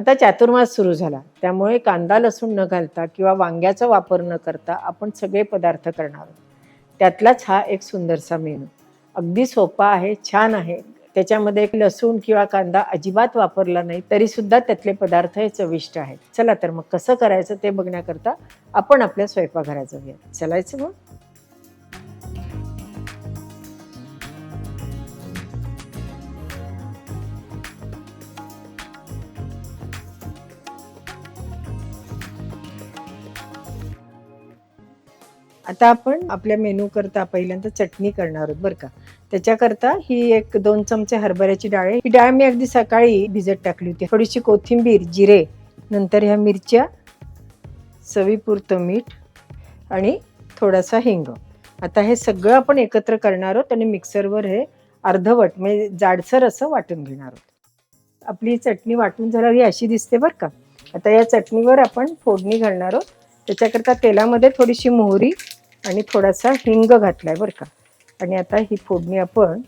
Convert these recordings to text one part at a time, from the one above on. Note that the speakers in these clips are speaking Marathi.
आता चातुर्मास सुरू झाला. त्यामुळे कांदा लसूण न घालता किंवा वांग्याचा वापर न करता आपण सगळे पदार्थ करणार आहोत. त्यातलाच हा एक सुंदरसा मेनू. अगदी सोपा आहे छान आहे. त्याच्यामध्ये लसूण किंवा कांदा अजिबात वापरला नाही तरी सुद्धा त्यातले पदार्थ हे चविष्ट आहेत. चला तर मग कसं करायचं ते बघण्याकरता आपण आपल्या स्वयंपाकघरात जाऊया. चलायचं मग? आता आपण आपल्या मेनू करता पहिल्यांदा चटणी करणार आहोत बरं का. त्याच्याकरता ही एक दोन चमचे हरभऱ्याची डाळ आहे. ही डाळ मी अगदी सकाळी भिजत टाकली होती. थोडीशी कोथिंबीर जिरे नंतर ह्या मिरच्या चवीपुरतं मीठ आणि थोडासा हिंग. आता हे सगळं आपण एकत्र करणार आहोत आणि मिक्सरवर हे अर्धवट म्हणजे जाडसर असं वाटून घेणार आहोत. आपली चटणी वाटून झाल्यावर अशी दिसते बरं का. आता या चटणीवर आपण फोडणी घालणार आहोत. त्याच्याकरता तेलामध्ये थोडीशी मोहरी आणि थोडासा हिंग घातलाय बरं का. आणि आता ही फोडणी आपण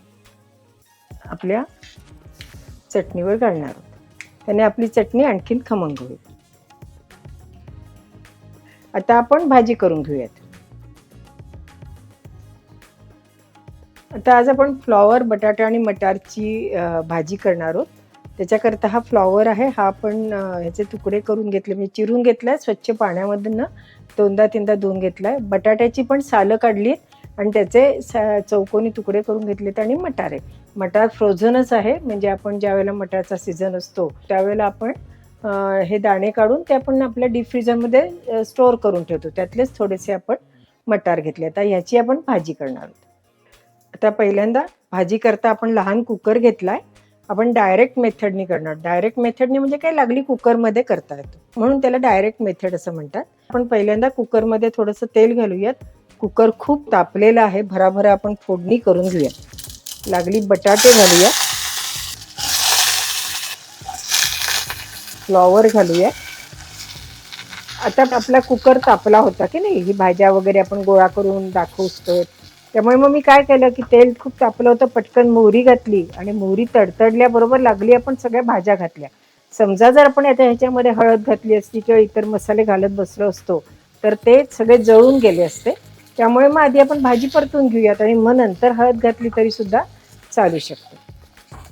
आपल्या चटणीवर घालणार आहोत. त्याने आपली चटणी आणखीन खमंग होईल. आता आपण भाजी करून घेऊयात. आता आज आपण फ्लॉवर बटाटा आणि मटारची भाजी करणार आहोत. त्याच्याकरता हा फ्लॉवर आहे. हा आपण ह्याचे तुकडे करून घेतले. म्हणजे चिरून घेतलाय स्वच्छ पाण्यामधनं. दोनदा तीनदा धुवून घेतलाय. बटाट्याची पण सालं काढली आणि त्याचे सा- चौकोनी तुकडे करून घेतलेत आणि मटार आहे. मटार फ्रोझनच आहे. म्हणजे आपण ज्यावेळेला मटारचा सीझन असतो त्यावेळेला आपण हे दाणे काढून ते आपण आपल्या डीप फ्रीजरमध्ये स्टोअर करून ठेवतो. त्यातलेच थोडेसे आपण मटार घेतले. आता ह्याची आपण भाजी करणार आहोत. आता पहिल्यांदा भाजी करता आपण लहान कुकर घेतला आहे आपण डायरेक्ट मेथडनी करणार. डायरेक्ट मेथडनी म्हणजे काय? लागली कुकरमध्ये करता येतो. म्हणून त्याला डायरेक्ट मेथड असं म्हणतात. आपण पहिल्यांदा कुकरमध्ये थोडंसं तेल घालूयात. कुकर खूप तापलेला आहे. भराभरा आपण फोडणी करून घेऊयात. लागली बटाटे घालूया फ्लॉवर घालूया आता आपला कुकर तापला होता की नाही? ही भाज्या वगैरे आपण गोळा करून दाखवतो त्यामुळे मग मी काय केलं की तेल खूप तापलं होतं पटकन मोहरी घातली आणि मोहरी तडतडल्याबरोबर लागली आपण सगळ्या भाज्या घातल्या. समजा जर आपण आता ह्याच्यामध्ये हळद घातली असती किंवा इतर मसाले घालत बसलो असतो तर ते सगळे जळून गेले असते. त्यामुळे मग आधी आपण भाजी परतून घेऊयात आणि मग नंतर हळद घातली तरी सुद्धा चालू शकते.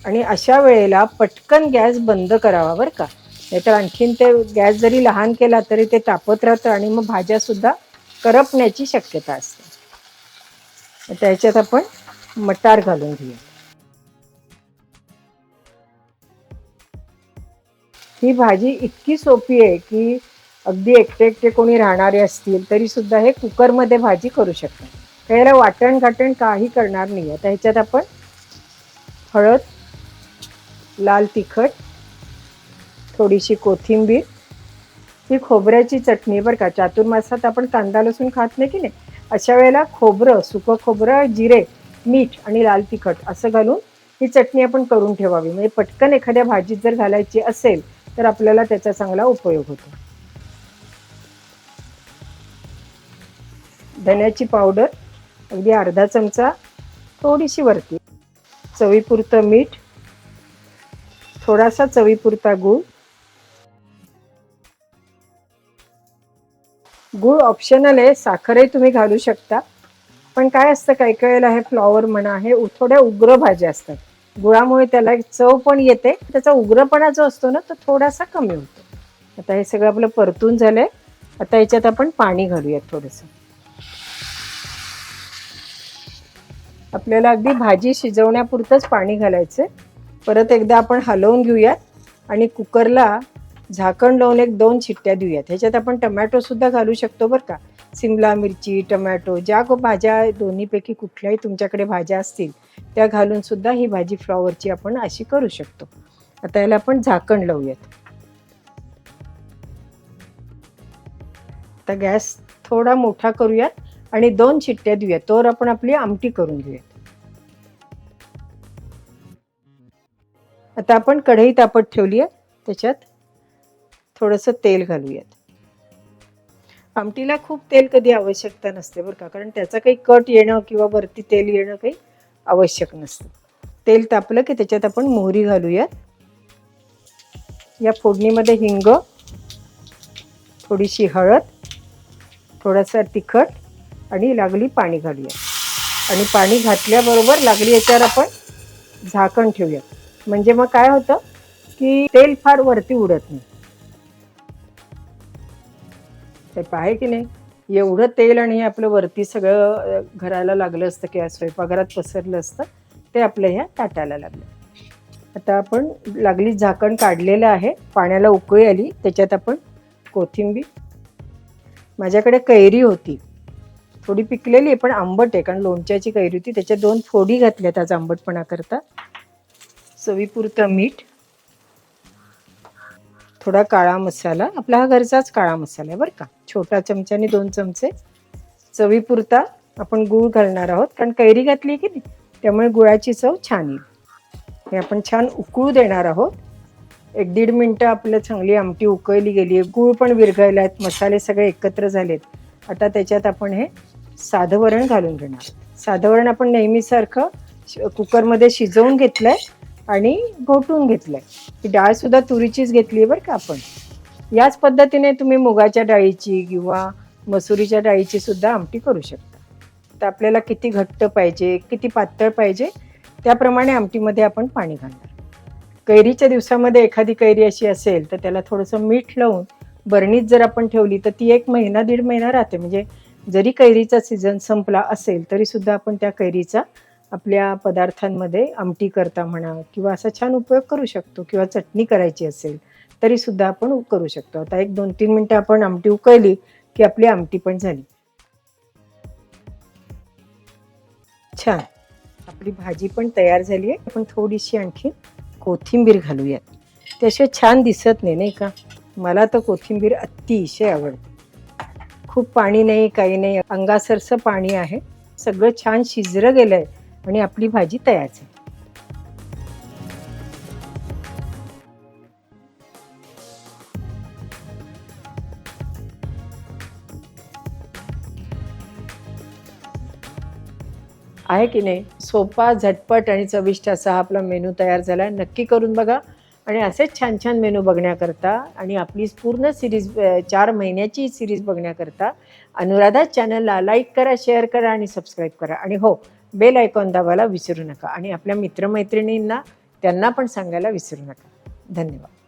आणि अशा वेळेला पटकन गॅस बंद करावा बरं का? नाहीतर आणखीन ते गॅस जरी लहान केला तरी ते तापत राहतं आणि मग भाज्यासुद्धा करपण्याची शक्यता असते. त्याच्यात आपण मटार घालून घेऊ. ही भाजी इतकी सोपी आहे की अगदी एकटे एकटे कोणी राहणारे असतील तरी सुद्धा हे कुकरमध्ये भाजी करू शकतात. त्याला वाटण घाटण काही करणार नाही आता ह्याच्यात आपण हळद लाल तिखट थोडीशी कोथिंबीर ही खोबऱ्याची चटणी बरं का. चातुर्मासात आपण कांदा लसूण खात नाही की नाही? अशा वेळेला खोबरं सुकं खोबरं जिरे मीठ आणि लाल तिखट असं घालून ही चटणी आपण करून ठेवावी. म्हणजे पटकन एखाद्या भाजीत जर घालायची असेल तर आपल्याला त्याचा चांगला उपयोग होतो. धन्याची पावडर अगदी अर्धा चमचा थोडीशी वरती. चवीपुरतं मीठ थोडासा चवीपुरता गूळ गूळ ऑप्शनल आहे साखरही तुम्ही घालू शकता. पण काय असतं काही काही वेळेला हे फ्लॉवर म्हणा हे उ- थोड्या उग्र भाज्या असतात. गुळामुळे त्याला एक चव पण येते त्याचा उग्रपणा जो असतो ना तो थोडासा कमी होतो. आता हे सगळं आपलं परतून झालंय. आता याच्यात आपण पाणी घालूयात थोडंसं. आपल्याला अगदी भाजी शिजवण्यापुरतंच पाणी घालायचं परत एकदा आपण हलवून घेऊयात. आणि कुकरला झाकण लावून एक दोन शिट्ट्या देऊयात. ह्याच्यात आपण टमॅटो सुद्धा घालू शकतो बरं का. सिमला मिरची टमॅटो ज्या भाज्या दोन्हीपैकी कुठल्याही तुमच्याकडे भाज्या असतील त्या घालून सुद्धा ही भाजी फ्लॉवरची आपण अशी करू शकतो. आता याला आपण झाकण लावूयात. आता गॅस थोडा मोठा करूयात आणि दोन शिट्ट्या देऊयात. तोवर आपण आपली आमटी करून घेऊयात. आता आपण कढई तापत ठेवली आहे त्याच्यात थोडंसं तेल घालूयात. आमटीला खूप तेल कधी आवश्यकता नसते बरं का कारण त्याचा काही कट येणं किंवा वरती तेल येणं काही आवश्यक नसतं. तेल तापलं की त्याच्यात आपण मोहरी घालूयात. या फोडणीमध्ये हिंग थोडीशी हळद थोडासा तिखट आणि लागली पाणी घालूया आणि पाणी घातल्याबरोबर लागली याच्यावर आपण झाकण ठेवूया म्हणजे मग काय होतं की तेल फार वरती उडत नाही. ते आहे की नाही? एवढं तेल आणि हे आपलं वरती सगळं घराला लागलं असतं किंवा स्वयंपाकघरात पसरलं असतं ते आपल्या ह्या ताटाला लागलं. आता आपण लागली झाकण काढलेलं आहे पाण्याला उकळी आली त्याच्यात आपण कोथिंबीर. माझ्याकडे कैरी होती. थोडी पिकलेली आहे पण आंबट आहे कारण लोणच्याची कैरी होती. त्याच्यात दोन फोडी घातल्यात आज आंबटपणा करता चवीपुरतं मीठ. थोडा काळा मसाला. आपला हा घरचाच काळा मसाला आहे बरं का. छोटा चमच्याने दोन चमचे चवीपुरता आपण गूळ घालणार आहोत. कारण कैरी घातली की नाही? त्यामुळे गुळाची चव छान येईल. हे आपण छान उकळू देणार आहोत. एक दीड मिनटं आपलं चांगली आमटी उकळली गेली आहे. गूळ पण विरघळला आहेत मसाले सगळे एकत्र झालेत. आता त्याच्यात आपण हे साधं वरण घालून घेणार साधं वरण आपण नेहमीसारखं श- कुकरमध्ये शिजवून घेतलं आहे आणि घोटून घेतलंय. ही डाळ सुद्धा तुरीचीच घेतली आहे बरं का आपण. याच पद्धतीने तुम्ही मुगाच्या डाळीची किंवा मसुरीच्या डाळीची सुद्धा आमटी करू शकता. तर आपल्याला किती घट्ट पाहिजे किती पातळ पाहिजे त्याप्रमाणे आमटीमध्ये आपण पाणी घालणार. कैरीच्या दिवसामध्ये एखादी कैरी अशी असेल तर त्याला थोडंसं मीठ लावून बरणीत जर आपण ठेवली तर ती एक महिना दीड महिना राहते. म्हणजे जरी कैरीचा सीझन संपला असेल तरी सुद्धा आपण त्या कैरीचा आपल्या पदार्थांमध्ये आमटी करता म्हणा किंवा असा छान उपयोग करू शकतो किंवा चटणी करायची असेल तरी सुद्धा आपण करू शकतो. आता एक दोन तीन मिनटं आपण आमटी उकळली की आपली आमटी पण झाली. छान. आपली भाजी पण तयार झाली आहे. आपण थोडीशी आणखी कोथिंबीर घालूयात. त्याशिवाय छान दिसत नाही नाही का? मला तर कोथिंबीर अतिशय आवडते. खूप पाणी नाही काही नाही. अंगासरसं पाणी आहे. सगळं छान शिजरं गेलं आहे आणि आपली भाजी तयार झाली. आहे की नाही? सोपा झटपट आणि चविष्ट असा आपला मेनू तयार झाला. आहे नक्की करून बघा. आणि असेच छान छान मेनू बघण्याकरता आणि आपली पूर्ण सिरीज चार महिन्याची सिरीज बघण्याकरता अनुराधा चॅनलला लाईक करा शेअर करा आणि सबस्क्राईब करा. आणि हो बेल आयकॉन दाबायला विसरू नका आणि आपल्या मित्रमैत्रिणींना त्यांना पण सांगायला विसरू नका. धन्यवाद.